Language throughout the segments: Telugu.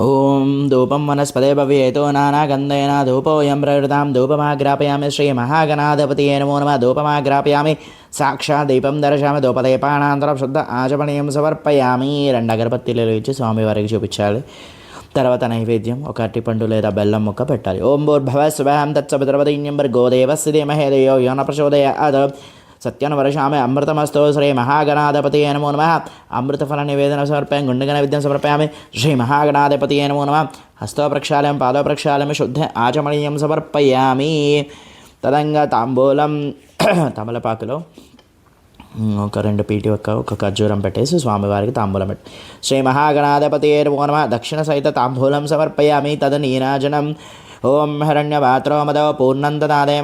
ॐ धूपं वनस्पते भवेतो नानागन्धेन धूपोऽयं प्रवृतां धूपमाग्रापयामि श्रीमहागणाधिपतये नमो नमः धूपमाग्रापयामि సాక్షాత్ దీపం దర్శయామి ధూపదీపానంతరం శుద్ధ ఆచమనీయం సమర్పయామి రెండు అగరబత్తీలు ఇచ్చి స్వామివారికి చూపించాలి తర్వాత నైవేద్యం ఒక అట్టిపండు లేదా బెల్లం ముక్క పెట్టాలి ఓం భూర్భవ శుభాం తత్సవితరవదీన్యం భర్గోదేవస్య ధీమహే దేయో యోన ప్రచోదయ అద సత్యను వర్షామి అమృతమస్తో శ్రీ మహాగణాధిపతి నమో నమ. అమృతఫల నివేదన సమర్పయామి గుండెగణ విద్యం సమర్పయామి. శ్రీ మహాగణాధిపతి నమో నమ. హస్తో ప్రక్షాళయం పాదో ప్రక్షాళయం శుద్ధ ఆచమనీయం సమర్పయామి. తదంగా తాంబూలం తమలపాకులో ఒక రెండు పీటి ఒక్క ఒక ఖర్జూరం పెట్టేసి స్వామివారికి తాంబూలం పెట్టి. శ్రీ మహాగణాధిపతి నమో నమ. దక్షిణ సహిత తాంబూలం సమర్పయామి. తద నీరాజనం. ఓం హిరణ్యపాత్రో మదో పూర్ణం తదాదే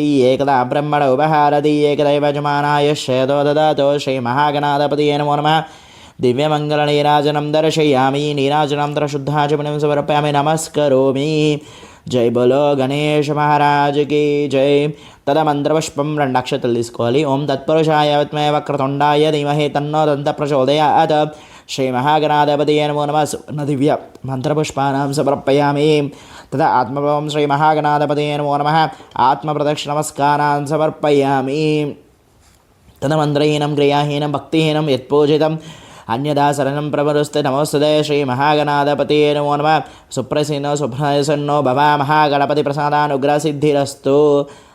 ఏకదా బ్రహ్మణ ఉపహారతి ఏకదైవజమానాయ శ్రేదో దదాతో శ్రీ మహాగణాధపతి నమో నమ. దివ్యమంగళ నీరాజనం దర్శయామి నీరాజనం శుద్ధాచమనం సమర్పయామి నమస్కరోమి. జై బలో గణేష్ మహారాజుకి జై. తద మంత్రపుష్పం రెండు అక్షతలు తీసుకోవాలి. ఓం తత్పురుషాయ విత్మే వక్రతుండాయ ధీమహే తన్నో దంత ప్రచోదయాత్. శ్రీ మహాగణాధిపతి నమో నమ. సువర్ణ దివ్య మంత్రపుష్పానాం సమర్పయామి. తదా ఆత్మభవం శ్రీ మహాగణాధిపతి నమో నమ समर्पयामि। నమస్కారాన్ సమర్పయామి తదమంత్రహీనం క్రియాహీనం భక్తిహీనం యత్పూజితం అన్యదా శరణం ప్రవరుస్తే నమోస్తుదే శ్రీ మహాగణాధపతి నమో నమ సుప్రసీనో సుప్రసన్నో భవా మహాగణపతి ప్రసాదానుగ్రహ సిద్ధిరస్తు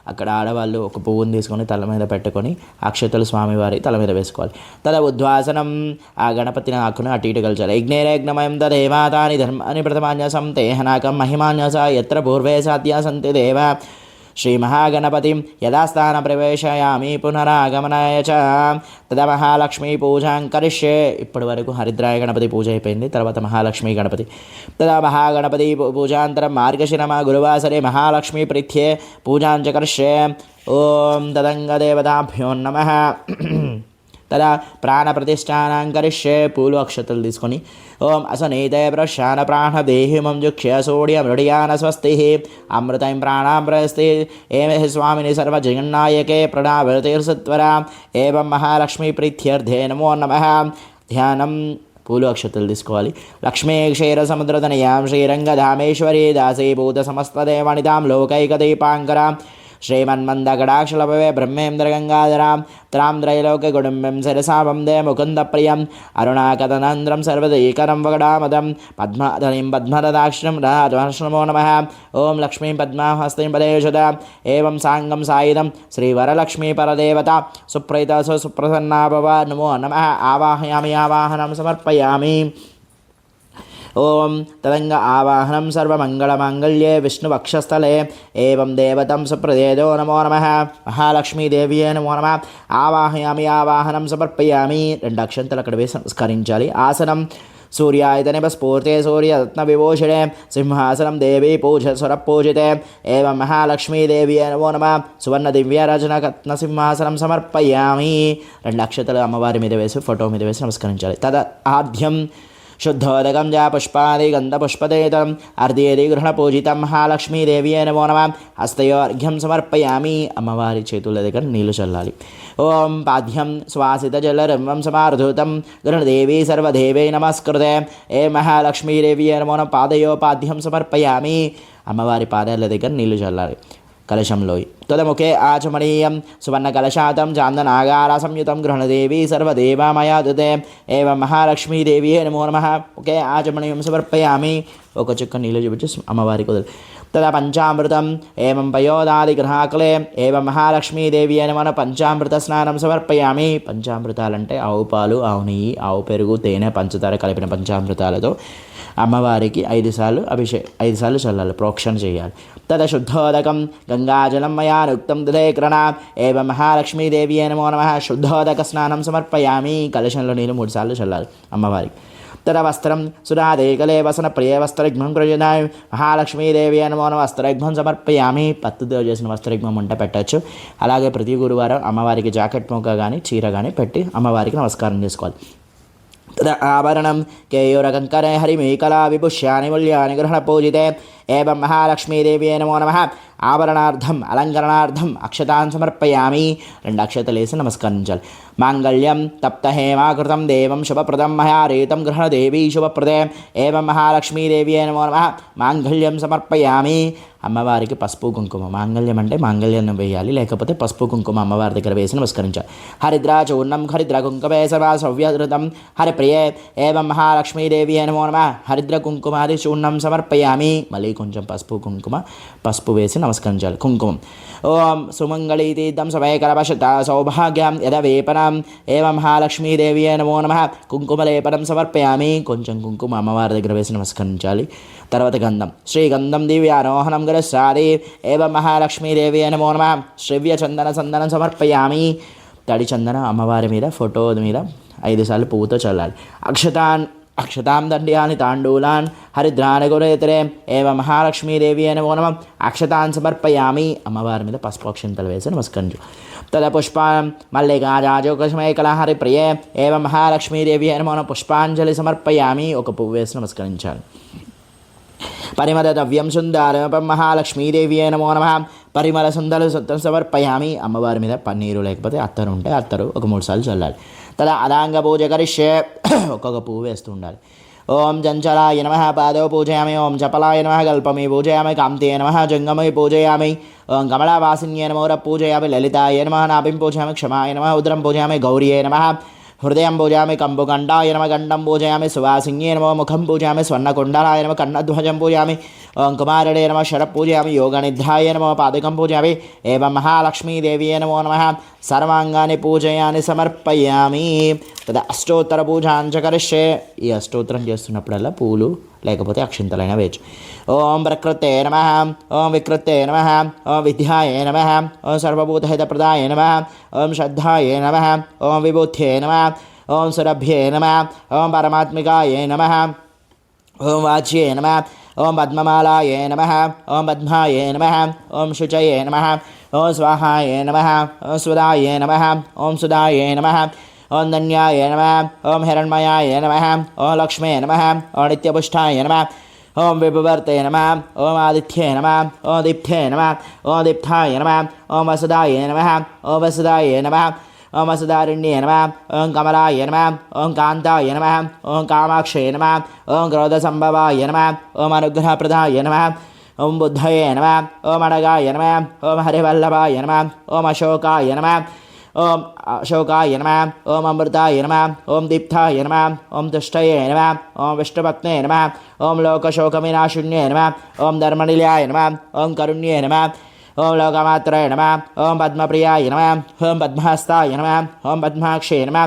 అక్కడ ఆడవాళ్ళు ఒక పువ్వును తీసుకొని తల మీద పెట్టుకొని అక్షతలు స్వామివారి తల మీద వేసుకోవాలి. తల ఉద్వాసనం ఆ గణపతిని ఆకును అటు ఇటు కలిచాలి. యజ్ఞేరయజ్ఞమయం తదేవాతాని ధర్మాని ప్రథమాన్యాసం తేహనాకం మహిమాన్యస ఎత్ర పూర్వే సాధ్యా సంతి దేవ శ్రీమహాగణపతిం యథాస్థాన ప్రవేశయామి పునరాగమనాయ చ తదా మహాలక్ష్మీ పూజాం కరిష్యే ఇప్పటి వరకు హరిద్రాయ గణపతి పూజ అయిపోయింది తర్వాత మహాలక్ష్మీ గణపతి. తదా మహాగణపతి పూజాంతరం మార్గశిరమ గురువాసరే మహాలక్ష్మీ ప్రీత్యే పూజాంచ కరిష్యే। ఓం తదంగదేవతాభ్యో నమ। తదా ప్రాణప్రతిష్ఠానాం కరిష్యే పూలు అక్షతలు తీసుకొని ఓం అసనీతే ప్రశాన ప్రాణ దేహిమం జుక్ష్య సూర్య మృడియాన స్వస్తి అమృతం ప్రాణాం ప్రస్తి ఏమే స్వామిని సర్వజగన్నాయకే ప్రణావృతిర్సత్వర ఏం మహాలక్ష్మీ ప్రీత్యర్థే నమో నమ. ధ్యానం పూలు అక్షతలు తీసుకోవాలి. లక్ష్మీ క్షీర సముద్రతనయాం శ్రీరంగధామేశ్వరీ దాసీభూత సమస్తదేవనితాం లోకైక దీపాంకరాం బ్రహ్మేంద్ర గంగాధరాం త్రాం త్రైలోక్యగుడుంబం శిరసా వందే ముకుందప్రియం అరుణాకథనంద్రం సర్వదీకరం వగడామదం పద్మాధనిం పద్మరదాక్షరం రాజమో నమ ఓం లక్ష్మీం పద్మాహస్తిం పదేషుద ఏం సాంగం సాయుధం శ్రీవరలక్ష్మీ పరదేవత సుప్రీత సుప్రసన్నా భవ నమో నమ ఆవాహయామి ఆవాహనం సమర్పయామి ఓం తదంగ ఆవాహనం సర్వమంగళమాంగళ్యే విష్ణువక్షస్థలే ఏం దేవతం సుప్రదేదో నమో నమ మహాలక్ష్మీదేవ్యే నమో నమ ఆవాహయామి ఆవాహనం సమర్పయామి రెండు అక్షంతలు అక్కడ వేసి నమస్కరించాలి ఆసనం సూర్యాయతనివ స్ఫూర్తే సూర్యరత్న విభూషిణే సింహాసనం దేవీ పూజ సురపూజితే ఏం మహాలక్ష్మీదేవి నమో నమ సువర్ణ దివ్యరచన రత్న సింహాసనం సమర్పయామి రెండు అక్షతలు అమ్మవారి మీద వేసి ఫోటో మీద వేసి నమస్కరించాలి తద ఆద్యం శుద్ధోదకం జా పుష్పాది గంధపుష్పదేతం అర్ధేది గృహణపూజితం మహాలక్ష్మీదేవి నమో నమ హస్తయో అర్ఘ్యం సమర్పయామి అమ్మవారి చేతుల దగ్గర నీళ్ళు చల్లాలి ఓం పాద్యం స్వాసిత జలరవం సమార్ధూతం గృహదేవి సర్వదేవే నమస్కృతే ఏ మహాలక్ష్మీదేవి నమో నమ పాదయో పాద్యం సమర్పయామి అమ్మవారి పాదాల దగ్గర నీళ్ళు చల్లాలి కలశంలో తదముఖే ఆచమనీయం సువర్ణ కలశాతం చాందనాగార సంయుతం గృహణదేవి సర్వదేవామయా దుతే ఏవ మహాలక్ష్మీదేవి నమో నమ ఒకే ఆచమనీయం సమర్పయామి ఒక చుక్క నీళ్ళు చూపించి అమ్మవారికి వదిలి తదా పంచామృతం ఏమం పయోదాది గ్రహాకులే ఏవ మహాలక్ష్మీదేవి అని మన పంచామృత స్నానం సమర్పయామి పంచామృతాలంటే ఆవు పాలు ఆవు నెయ్యి ఆవు పెరుగు తేనె పంచదార కలిపిన పంచామృతాలతో అమ్మవారికి ఐదు సార్లు అభిషే ఐదు సార్లు చల్లాలి ప్రోక్షణ చేయాలి. తద శుద్ధోదకం గంగాజలం మయా నుక్తం దుధేకరణ ఏవ మహాలక్ష్మీదేవి నమో నమ. శుద్ధోదక స్నానం సమర్పయామి. కలశంలో నీళ్ళు మూడు సార్లు చల్లాలి అమ్మవారికి. తద వస్త్రం సురాదేకలే వసన ప్రియ వస్త్రఘ్నం కృజనాయ మహాలక్ష్మీదేవి నమో నమ. వస్త్రఘ్నం సమర్పయామి. పత్తుతో చేసిన వస్త్రఘ్నం ఉంట పెట్టచ్చు. అలాగే ప్రతి గురువారం అమ్మవారికి జాకెట్ మొక్క కానీ చీర కానీ పెట్టి అమ్మవారికి నమస్కారం చేసుకోవాలి. తద ఆభరణం కేయూరకంకరే హరిమీకలా విపుష్యాని మూల్యాని గ్రహణపూజితే ఏం మహాలక్ష్మీదేవి నమో నమ ఆభరణార్థం అలంకరణార్థం అక్షతాన్ సమర్పయామి. రెండు అక్షతలు వేసి నమస్కరించాలి మాంగళ్యం తప్తహేమాకృతం దేవం శుభప్రదం మహారీతం గృహదేవీ శుభప్రదే ఏవం మహాలక్ష్మీదేవి నమో నమ. మాంగళ్యం సమర్పయామి. అమ్మవారికి పసుపు కుంకుమ. మాంగళ్యం అంటే మాంగళ్యాన్ని వేయాలి లేకపోతే పసుపు కుంకుమ అమ్మవారి దగ్గర వేసి నమస్కరించాలి హరిద్రా చూర్ణం హరిద్ర కుంకుమే సర్వా సవ్యధృతం. హరిప్రియే ఏవం మహాలక్ష్మీదేవి నమో నమ. హరిద్ర కుంకుమాది చూర్ణం సమర్పయామి. మళ్ళీ కొంచెం పసుపు కుంకుమ పసుపు వేసి నమస్కరించాలి కుంకుమం ఓం సుమంగళీతీర్థం సమయకరవశత సౌభాగ్యం యదవేపనం ఏవం మహాలక్ష్మీదేవి నమో నమ కుంకుమలేపనం సమర్పయామి కొంచెం కుంకుమ అమ్మవారి దగ్గర వేసి నమస్కరించాలి తర్వాత గంధం శ్రీగంధం దివ్యారోహణం గరస్సాది ఏవం మహాలక్ష్మీదేవి నమో నమ శ్రవ్య చందన సందనం సమర్పయామి తడి చందన అమ్మవారి మీద ఫోటో మీద ఐదు సార్లు పువ్వుతో చల్లాలి అక్షతాన్ అక్షతాం దండ్యాని తాండూలాన్ హరిద్రానగురేతరే ఏవ మహాలక్ష్మీదేవి నమో నమ అక్షతాన్ సమర్పయామి అమ్మవారి మీద పసుపు అక్షంతలు వేసి నమస్కరించు తద పుష్పాం మల్లికాజాజోకస్మై కళహరి ప్రియే ఏవ మహాలక్ష్మీదేవి నమో నమ పుష్పాంజలి సమర్పయామి ఒక పువ్వు వేసి నమస్కరించాలి పరిమళ ద్రవ్యం సుందరం మహాలక్ష్మీదేవి నమో నమ పరిమళ సుందర సమర్పయామి అమ్మవారి మీద పన్నీరు లేకపోతే అత్తరు ఉంటే అత్తరు ఒక మూడు సార్లు చల్లాలి తదా అదాంగ పూజ కరిష్యే. ఒక్కొక్క పువ్వు వేస్తూ ఉండాలి ఓం చంచలాయ నమ పాదవ పూజయామి ఓం చపలాయ నమ కల్పమి పూజయామి కాంతే నమ జంగమై పూజయామి ఓం కమలావాసిన్యే నమోర పూజయామి లలితాయ నమ నాభిం పూజయామి క్షమాయ నమ ఉదరం పూజయామి గౌర్యే నమ హృదయం పూజామి కంబుగండాయ నమ గండం పూజయామి సువాసింగే నమ ముఖం పూజామి స్వర్ణకుండలాయ నమ కన్నధ్వజం పూజామి ఓం కుమారుడే నమ శర పూజయామి యోగనిధ్యాయ నమో పాదకం పూజామి ఏవం మహాలక్ష్మీదేవ్యే నమో నమ సర్వాంగాన్ని పూజయాన్ని సమర్పయామి తదా అష్టోత్తర పూజాంచ కరిష్యే ఈ అష్టోత్తరం చేస్తున్నప్పుడల్లా పూలు లేకపోతే అక్షింతలైన వేయచ్చు ఓం ప్రకృతే నమ ఓం వికృతే నమ ఓం విద్యాయ నమ ఓం సర్వభూతహితప్రదాయ నమ ఓం శ్రద్ధాయ నమ ఓం విభూత్యే నమ ఓం సురభ్యే నమ ఓం పరమాత్మికాయ నమ ఓం వాచ్యే నమ ఓం పద్మమాలాయ నమ ఓం పద్మాయ నమ ఓం శుచయే నమ ఓం స్వాహాయ నమ ఓం సుధాయ నమ ఓం సుధాయ నమ ఓం ధన్యాయ నమ ఓం హిరణ్మయాయ నమ ఓం లక్ష్మే నమ ఓం నిత్యపుష్టాయ నమ ఓం విభవర్తే నమ ఓం ఆదిత్యే నమ ఓం దీప్తే నమ ఓం దీప్తాయ నమ ఓం వసుదాయ నమ ఓం వసుదాయ నమ ఓం వసుదారుణ్యే నమ ఓం కమలాయ నమ ఓం కాంతాయ నమ ఓం కామాక్షే నమ ఓం క్రోధసంభవాయ నమ ఓం అనుగ్రహప్రదాయ నమ ఓం బుద్ధయే నమ ఓం అడగాయ నమ ఓం హరివల్లభాయ నమ ఓం అశోకాయ నమ ఓం అశోకాయ నమ ఓం అమృతాయ నమ ఓం దీప్తాయ నమ ఓం తుష్టయే నమ ఓం విష్ణుపత్నే నమ ఓం లోకశోకవినాశున్యే నమ ఓం ధర్మనిలయాయ నమ ఓం కరుణ్యే నమ ఓం లోకమాత్రాయ నమ ఓం పద్మప్రియాయ నమ ఓం పద్మహస్తాయ నమ ఓం పద్మాక్షే నమ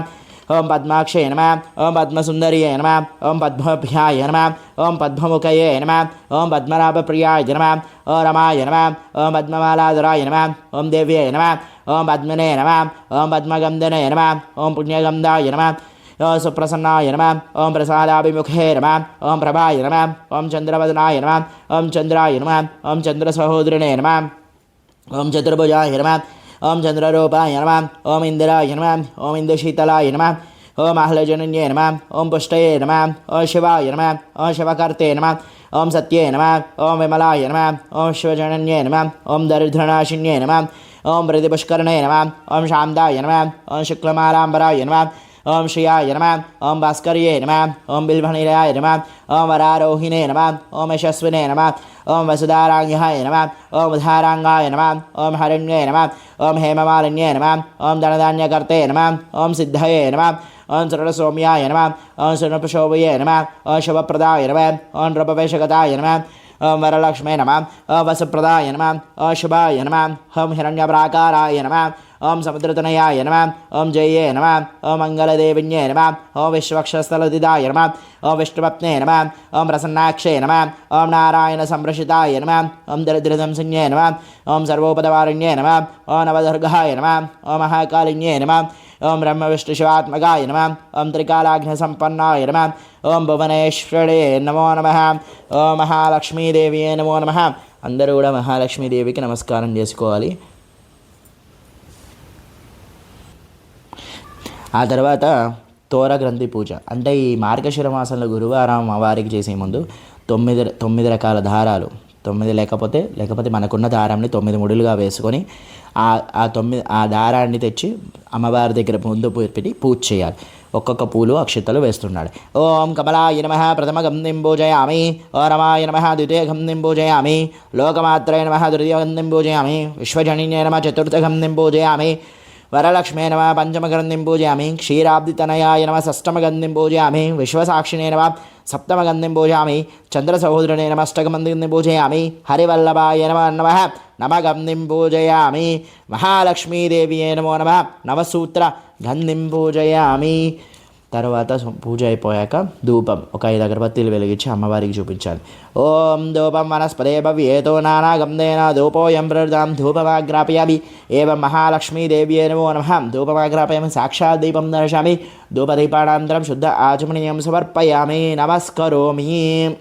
ఓం పద్మాక్షే నమ ఓం పద్మసుందరియే నమ ఓం పద్మభ్యాయ నమ ఓం పద్మముఖయే నమ ఓం పద్మనాభప్రియాయ నమ ఓం రమాయ నమ ఓం పద్మమాలాధరాయ నమ ఓం దేవ్యే నమ ఓం పద్మనే నమ ఓం పద్మగంధనే నమ ఓం పుణ్యగంధాయ నమ ఓం సుప్రసన్నాయ నమ ఓం ప్రసాదాభిముఖే నమ ఓం ప్రభాయ నమ ఓం చంద్రవదనాయ నమ ఓం చంద్రాయ నమ ఓం చంద్రసహోదరిణే నమ ఓం చతుర్భుజాయ నమ ఓం చంద్రరూపాయ నమ ఓం ఇందిరాయ నమ ఓం ఇందుశీతలాయ నమ ఓం ఆహ్లజనన్యే నమ ఓం పుష్టయే నమ ఓం శివాయ నమ ఓం శివకర్తే నమ ఓం సత్యే నమ ఓం విమలాయ నమ ఓం శివజనన్యే నమ ఓం దరిద్రనాశిన్యే నమ ఓం ప్రతిపుష్కరణే నమ ఓం శాంతాయ నమ ఓం శుక్లమాలాంబరాయ నమ ఓం శ్రియాయ నమ ఓం భాస్కర్యే నమ ఓం బిల్భణిరాయ నమ ఓం వరారోహిణే నమ ఓం యశస్వినే నమ ఓం వసుధారాంగ్యాయ నమ ఓం ఉదారాంగాయ నమ ఓం హరణ్యే నమ ఓం హేమమాలిన్యే నమ ఓం ధనధాన్యకర్తే నమ ఓం సిద్ధయే నమ ఓం సరళసౌమ్యాయ నమ ఓం సునపశోభయే నమ ఓం శుభప్రదాయ నమ ఓం నృపవేశగతాయ నమ ఓం వరలక్ష్మే నమ వసుప్రదాయ నమ శుభాయ నమ హం హిరణ్యప్రాకారాయ నమ ఓం సముద్రతనయాయ నమ ఓం జయే నమ ఓం మంగళదేవిన్యే నమ ఓం విశ్వక్షస్థలదిదాయ నమ ఓం విష్ణుపత్నే నమ ఓం ప్రసన్నాక్షే నమ ఓం నారాయణ సంరక్షితాయ నమ ఓం దరిద్రదంసిన్యే నమ ఓం సర్వోపదవారిణ్యే నమ ఓం నవదుర్గాయ నమ ఓం మహాకాళిన్యే నమ ఓం బ్రహ్మ విష్ణు శివాత్మకాయ నమ ఓం త్రికాలాఘ్నసంపన్నాయ నమ ఓం భువనేశ్వరే నమో నమ ఓం మహాలక్ష్మీదేవియే నమో నమ అందరూ కూడా మహాలక్ష్మీదేవికి నమస్కారం చేసుకోవాలి ఆ తర్వాత తోర గ్రంథి పూజ. అంటే ఈ మార్గశిర మాసంలో గురువారం వారికి చేసే ముందు తొమ్మిది తొమ్మిది రకాల దారాలు తొమ్మిది లేకపోతే లేకపోతే మనకున్న దారాన్ని తొమ్మిది ముడులుగా వేసుకొని ఆ ఆ తొమ్మిది ఆ దారాన్ని తెచ్చి అమ్మవారి దగ్గర ముందు పెట్టి పూజ చేయాలి. ఒక్కొక్క పూలు అక్షితలు వేస్తున్నాడు. ఓం కమలాయ నమ ప్రథమ గంధిం పూజయామి ఓ రమాయ నమ ద్వితీయ గంధిం పూజయామి లోకమాత్రయ నమ తృతీయ గంధిం పూజయామి విశ్వజనిన్య నమ చతుర్థ గంధిం పూజయామి వరలక్ష్మే నమ పంచమగంధిం పూజయామి క్షీరాబ్దితనయాయ నమ షష్టమగంధిం పూజయామి విశ్వసాక్షిణే నమ సప్తమగంధిం పూజయామి చంద్రసహోదరునే నమ అష్టగంధిం పూజయామి హరివల్లభాయ నమ నమ నమగంధిం పూజయామి మహాలక్ష్మీదేవియే నమో నమ నవసూత్ర గంధిం పూజయామి తర్వాత పూజ అయిపోయాక ధూపం ఒక ఐదు అగరబత్తీలు వెలిగించి అమ్మవారికి చూపించాలి. ఓం ధూపం వనస్పదే భవ్యేతో నానాగంధేన ధూపోయం ప్రదాం ధూపమాగ్రాపయామి ఏవం మహాలక్ష్మీదేవి నమో నమ. ధూపమాగ్రాపయామి సాక్షాత్ దీపం దర్శామి. ధూపదీపానంతరం శుద్ధ ఆచమనీయం సమర్పయామి. నమస్కరోమి.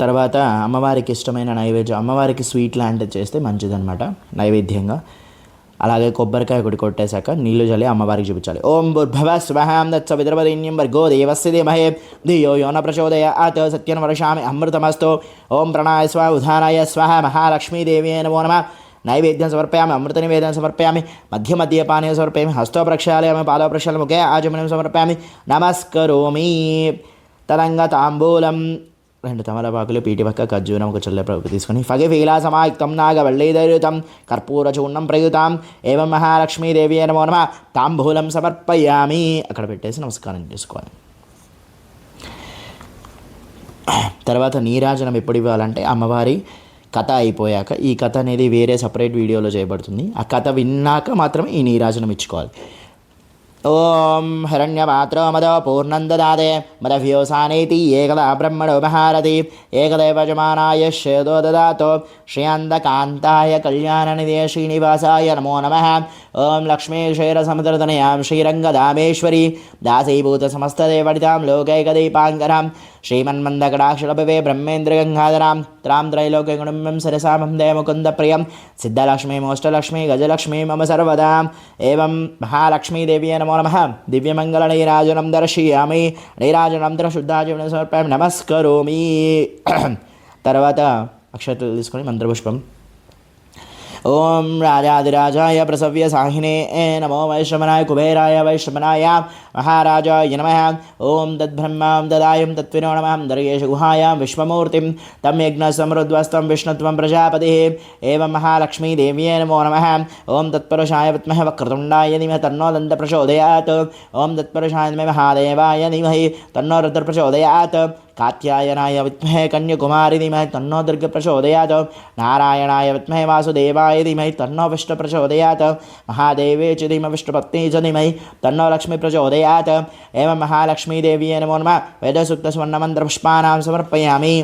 తర్వాత అమ్మవారికి ఇష్టమైన నైవేద్యం అమ్మవారికి స్వీట్ లాంటిది చేస్తే మంచిదన్నమాట నైవేద్యంగా. అలాగే కొబ్బరికాయ ఒకటి కొట్టేశాక నీళ్ళు చల్లి అమ్మవారికి చూపించాలి. ఓం భుర్భవ స్వహాం దత్స విద్రవదీన్యం వర్గో దేవస్య ధీమహే. ధియో యోన ప్రచోదయ అత సత్యం వర్షామి అమృతమస్తు. ఓం ప్రణాయ స్వ ఉదానాయ స్వహ మహాలక్ష్మీదేవి నమో నమ. నైవేద్యం సమర్పయామి అమృత నివేదనం సమర్పయామి మధ్య మధ్య పానీయం సమర్పయామి హస్తో ప్రక్షాళయామి పాదో ప్రక్షాళన ముఖే ఆచమనం సమర్పయామి. నమస్కరోమి. తరంగ తాంబూలం రెండు తమలపాకులు పీటి పక్క ఖర్జూరం ఒక చెల్లె ప్రభు తీసుకొని ఫగి నాగ నాగవల్లీదయుతం కర్పూర చూర్ణం ప్రయుతాం ఏవం మహాలక్ష్మీదేవి నమో నమ తాంబూలం సమర్పయామి. అక్కడ పెట్టేసి నమస్కారం చేసుకోవాలి. తర్వాత నీరాజనం ఎప్పుడు ఇవ్వాలంటే అమ్మవారి కథ అయిపోయాక ఈ కథ అనేది వేరే సపరేట్ వీడియోలో చేయబడుతుంది. ఆ కథ విన్నాక మాత్రమే ఈ నీరాజనం ఇచ్చుకోవాలి. ఓం హిరణ్యపాత్రో మదో పూర్ణం దదాదే మదవ్యోసానేతి ఏకదా బ్రహ్మణో మహారథి ఏకదేవజమానాయ శ్రేదో దదాతో శ్రియందకాంతాయ కళ్యాణనిదే శ్రీనివాసాయ నమో నమ ఓం లక్ష్మీ క్షీరసముద్రతనయాం శ్రీరంగదామేశ్వరి దాసీభూత సమస్తదేవడితాం లోకైకదీపాంకరాం శ్రీమన్మందకటాక్షలభవే బ్రహ్మేంద్రగంగాధరాం త్రాం త్రైలోకగుణం సరసామం దయముకుంద ప్రియం సిద్ధలక్ష్మీ మోష్టలక్ష్మీ గజలక్ష్మీ మమ సర్వదా ఏం మహాలక్ష్మీదేవి నమో నమ దివ్యమంగళ నీరాజనం దర్శయామి నీరాజనం శుద్ధాజీవన సమర్పయం నమస్కరోమి తర్వాత అక్షతలు తీసుకొని మంత్రపుష్పం ఓం రాజాదిరాజాయ ప్రసవ్య సాహినే నమో వైశ్రమనాయ కుబేరాయ వైశ్రమనాయ మహారాజాయ నమ. ఓం తద్బ్రహ్మాం దదాయం తత్వినో నమం. దర్యేష గుహాయాం విశ్వమూర్తిం తం యజ్ఞ సమృద్వస్తం విష్ణుత్వం ప్రజాపతి. ఏవం మహాలక్ష్మీదేవ్యే నమో నమ. ఓం తత్పరుషాయ విద్మహే వక్రతుండాయ నిమ తన్నో దంత ప్రచోదయాత్ ఓం తత్పరుషాయ మహాదేవాయ నిమహి తన్నో రుద్ర ప్రచోదయాత్ కాత్యాయనాయ విద్మహే కన్యకుమారి ధీమహి తన్నో దుర్గ ప్రచోదయాత్ నారాయణాయ విద్మహే వాసుదేవాయ ధీమహి తన్నో విష్ణు ప్రచోదయాత్ మహాదేవే చ ధీమ విష్ణుపత్ని చ ధీమహి తన్నో లక్ష్మి ప్రచోదయాత్ ఏం మహాలక్ష్మీదేవి నమో నమ వేదసూక్త స్వర్ణమంత్ర పుష్పానాం సమర్పయామి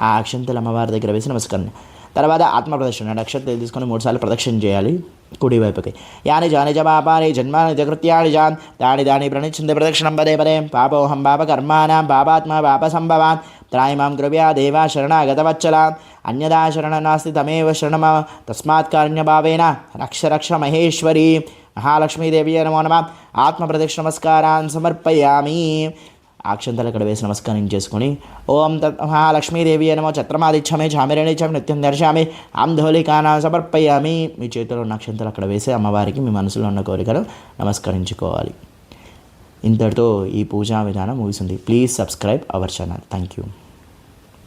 ఆ అక్షంతులమ్మవారి దగ్గర వేసి నమస్కరణ తర్వాత ఆత్మ ప్రదక్షిణ నక్షత్రం తీసుకొని మూడుసార్లు ప్రదక్షిణ చేయాలి కుడివైపుకి యాని జాని జ పాపాని జన్మాని జకృత్యాని జాన్ దాని దాని ప్రణిచ్చింది ప్రదక్షిణం పదే పదే. పాపోహం పాప కర్మాణం పాపాత్మ పాప సంభవాన్. త్రాయిమాం కృపయా దేవా శరణాగతవచ్చల అన్యదా శరణ నాస్తి తమేవ శరణమ. తస్మాత్ కారుణ్యభావేన రక్ష రక్ష మహేశ్వరి. మహాలక్ష్మీదేవి నమో నమ. ఆత్మ ప్రదక్షిణ నమస్కారాన్ సమర్పయామి. అక్షంతలు అక్కడ వేసి నమస్కారం చేసుకుని ఓం తత్ మహాలక్ష్మీదేవి అనమో ఛత్రమాదిచ్చామి ఛామిరణిచ్చామి నిత్యం దర్శామి ఆంధోళికానా సమర్పయామి. మీ చేతిలో ఉన్న అక్షంతలు అక్కడ వేసి అమ్మవారికి మీ మనసులో ఉన్న కోరికను నమస్కరించుకోవాలి. ఇంతటితో ఈ పూజా విధానం ముగిసింది. Please subscribe our channel thank you